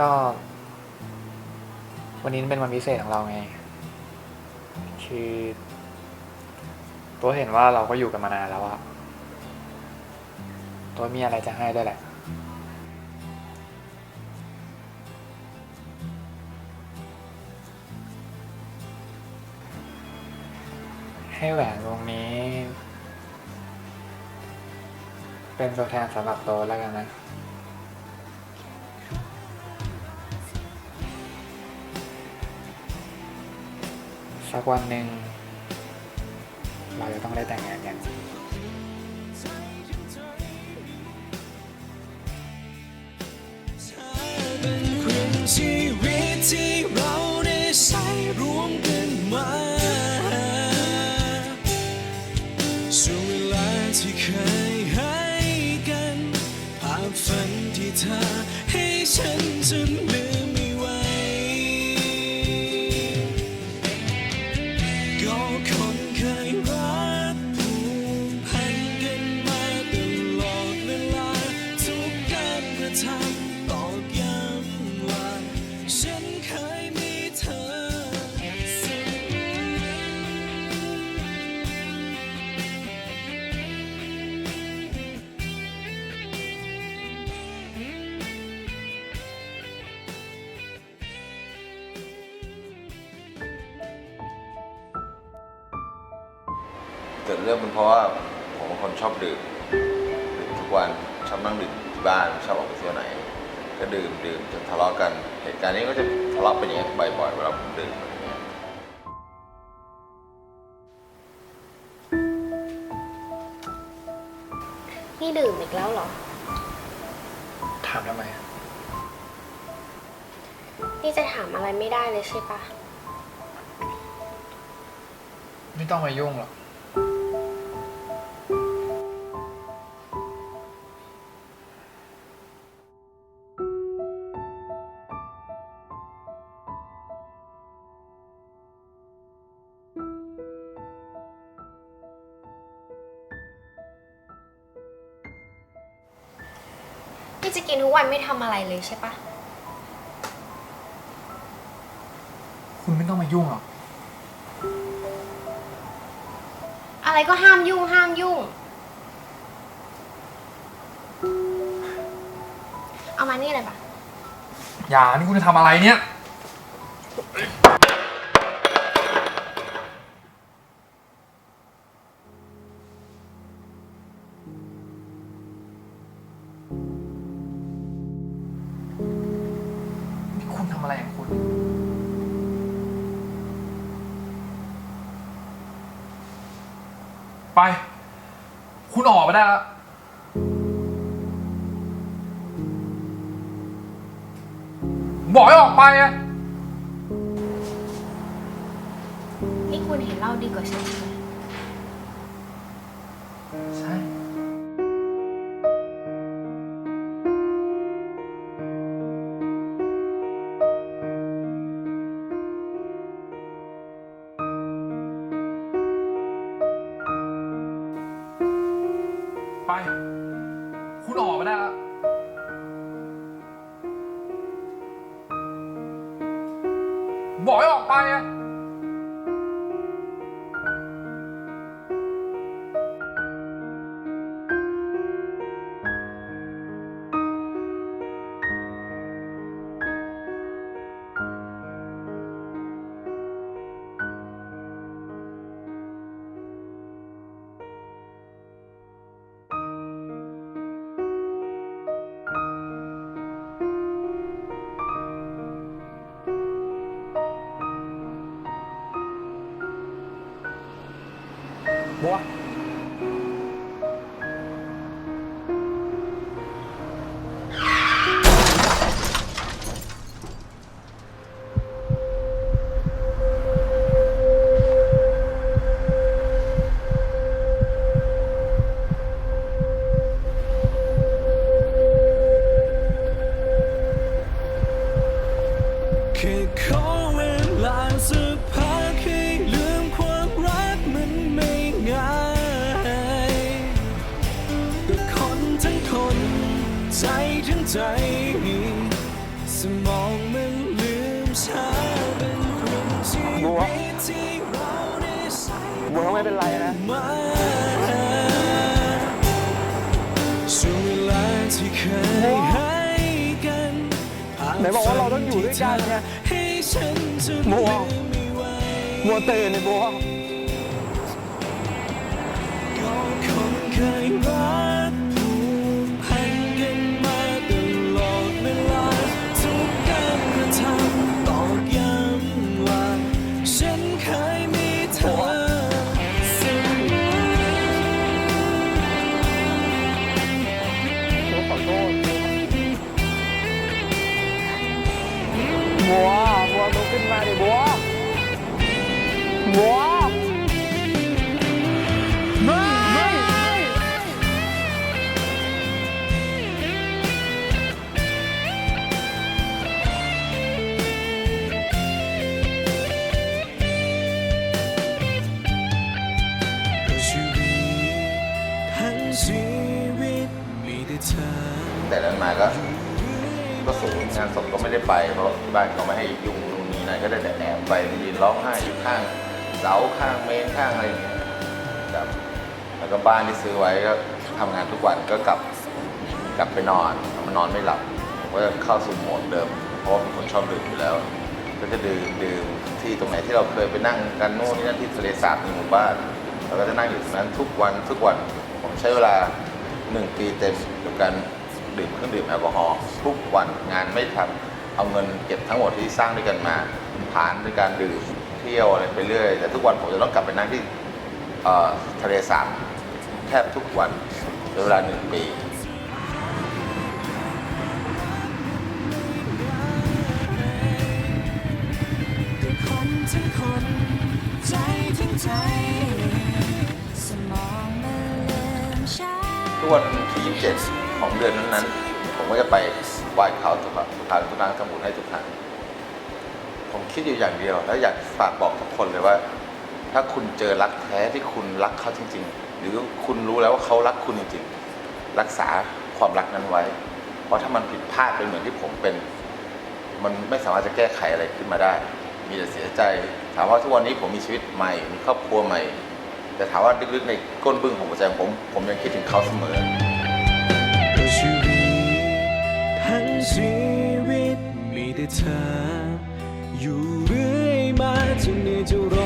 ก็ วันนี้เป็นวันพิเศษของเราไง คือ ตัวเห็นว่าเราก็อยู่กันมานานแล้วอะตัวมีอะไรจะให้ด้วยแหละให้แหวนวงนี้ เป็นตัวแทนสำหรับโตวแล้วกันนะ สักวันหนึ่งเราจะต้องได้แต่งงานกันชีวิตที่เราได้ใช้รวมกันมาช่วงเวลาที่เคยให้กัน ภาพฝันที่เธอให้ฉันจนลืม เกิดเรื่องเป็นเพราะว่าผมเป็นคนชอบดื่มดื่มทุกวันชอบนั่งดื่มที่บ้านไม่ชอบออกไปเที่ยวไหน ก็ดื่มดื่มจนทะเลาะกันเหตุการณ์นี้ก็จะทะเลาะเป็นอย่างนี้ยบ่อยๆเวลาผมดื่มอะไรเงี้ยนี่ดื่มอีกแล้วเหรอ ถามทำไมอะนี่จะถามอะไรไม่ได้เลยใช่ปะ ไม่ต้องมายุ่งหรอก นี่จะกินทุกวันไม่ทำอะไรเลยใช่ปะ คุณไม่ต้องมายุ่งหรอก อะไรก็ห้ามยุ่งห้ามยุ่ง เอามานี่เลยปะอย่านี่คุณจะทำอะไรเนี่ย ไป คุณออกไปได้แล้ว บอกให้ออกไปอะนี่คุณเห็นเราดีกว่าฉันใช่ไหม ใช่ บอกให้ ใจดีสมองมันลืมชาเป็นคนที่มีที่เราได้ใส่บัวไม่เป็นไรนะช่วงเวลาที่เคยให้กันไหนบอกว่าเราต้องอยู่ด้วยกันไงให้ฉันจะบัวบัวตือนเลยบัว บัวบัวลุกขึ้นมาดิบัวบัวไม่ไม่ชีวิตทั้งชีวิตมีแต่เธอ แต่นั้นมาก็านศพก็ไม่ได้ไปเพราะที่บ้านเขาไม่ให้ยุ่งตรงนี้นายก็ได้แต่แอบไปยืนร้องไห้อยู่ข้างเสาข้างเมนข้างอะไรอย่างเงี้ยครับแล้วก็บ้านที่ซื้อไว้ก็ทำงานทุกวันก็กลับกลับไปนอนมันนอนไม่หลับผมก็เข้าสู่โหมดเดิม เพราะว่าเป็นคนชอบดื่มอยู่แล้ว ก็จะดื่มดื่มที่ตรงไหนที่เราเคยไปนั่งกันโน่นนี่นั่นที่ทะเลสาบในหมู่บ้านเราก็จะนั่งอยู่ตรงนั้นทุกวันทุกวันผมใช้เวลาหนึ่งปีเต็มกับการ ดื่มเครื่องดื่มแอลกอฮอล์ทุกวันงานไม่ทำเอาเงินเก็บทั้งหมดที่สร้างด้วยกันมาผ่านด้วยการดื่มเที่ยวอะไรไปเรื่อยแต่ทุกวันผมจะต้องกลับไปนั่งที่เอ่อทะเลสาบแทบทุกวันเป็นเวลาหนึ่งปีก็คนทั้งคนใจทั้งใจสมองมันลืมช้าทุกวันที่ 27 ของเดือนนั้นๆ ผมก็จะไปไหว้เขาทุกครั้งทุกครั้งทุกครั้งทำบุญให้ทุกครั้ง ผมคิดอยู่อย่างเดียว แล้วอยากฝากบอกทุกคนเลยว่า ถ้าคุณเจอรักแท้ที่คุณรักเขาจริง ๆ หรือคุณรู้แล้วว่าเขารักคุณจริง ๆ รักษาความรักนั้นไว้ เพราะถ้ามันผิดพลาดไปเหมือนที่ผมเป็น มันไม่สามารถจะแก้ไขอะไรขึ้นมาได้ มีแต่เสียใจ ถามว่าทุกวันนี้ผมมีชีวิตใหม่ มีครอบครัวใหม่แต่ถามว่าลึกๆในก้นบึ้งของหัวใจผม ผมยังคิดถึงเขาเสมอ ชีวิตมีแต่เธอ อยู่เรื่อยมาจนเหนื่อยจะรอ